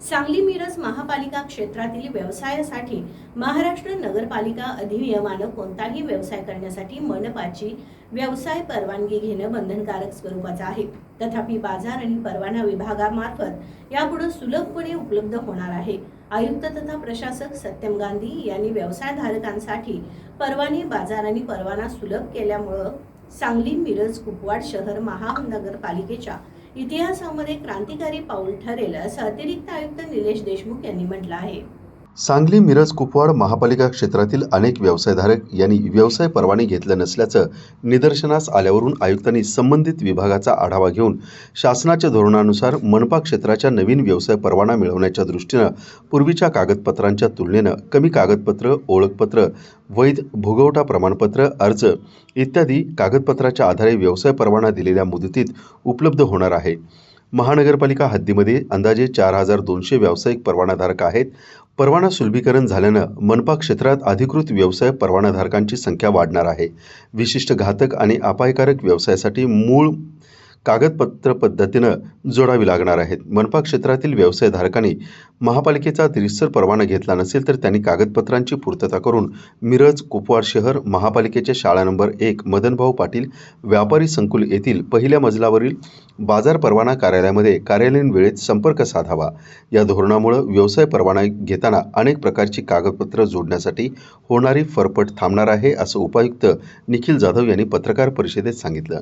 सांगली मिरज महापालिका क्षेत्रातील व्यवसायासाठी महाराष्ट्र नगरपालिका अधिनियमानं कोणताही व्यवसाय करण्यासाठी मनपाची व्यवसाय परवानगी घेणं बंधनकारक स्वरूपाचं आहे. तथापि बाजार आणि परवाना विभागामार्फत यापुढे सुलभपणे उपलब्ध होणार आहे. आयुक्त तथा प्रशासक सत्यम गांधी यांनी व्यवसायधारकांसाठी परवाने बाजार आणि परवाना सुलभ केल्यामुळं सांगली मिरज कुपवाड शहर महानगरपालिकेच्या इतिहासामध्ये क्रांतिकारी पाऊल ठरेल असं अतिरिक्त आयुक्त निलेश देशमुख यांनी म्हटलं आहे. सांगली मिरज कुपवाड महापालिका क्षेत्रातील अनेक व्यवसायधारक यांनी व्यवसाय परवाने घेतलं नसल्याचं निदर्शनास आल्यावरून आयुक्तांनी संबंधित विभागाचा आढावा घेऊन शासनाच्या धोरणानुसार मनपा क्षेत्राच्या नवीन व्यवसाय परवाना मिळवण्याच्या दृष्टीनं पूर्वीच्या कागदपत्रांच्या तुलनेनं कमी कागदपत्र ओळखपत्र वैध भोगवटा प्रमाणपत्र अर्ज इत्यादी कागदपत्राच्या आधारे व्यवसाय परवाना दिलेल्या मुदतीत उपलब्ध होणार आहे. महानगरपालिका हद्दीमध्ये अंदाजे चार हजार दोनशे व्यावसायिक परवानाधारक आहेत. परवाना सुलभीकरण झाल्यानं मनपा क्षेत्रात अधिकृत व्यवसाय परवानाधारकांची संख्या वाढणार आहे. विशिष्ट घातक आणि अपायकारक व्यवसायासाठी मूळ कागदपत्र पद्धतीनं जोडावी लागणार आहेत. मनपा क्षेत्रातील व्यवसायधारकांनी महापालिकेचा त्रिस्तर परवाना घेतला नसेल तर त्यांनी कागदपत्रांची पूर्तता करून मिरज कुपवाड शहर महापालिकेच्या शाळा नंबर एक मदनभाऊ पाटील व्यापारी संकुल येथील पहिल्या मजलावरील बाजार परवाना कार्यालयामध्ये कार्यालयीन वेळेत संपर्क साधावा. या धोरणामुळे व्यवसाय परवाना घेताना अनेक प्रकारची कागदपत्र जोडण्यासाठी होणारी फरफट थांबणार आहे असं उपायुक्त निखिल जाधव यांनी पत्रकार परिषदेत सांगितलं.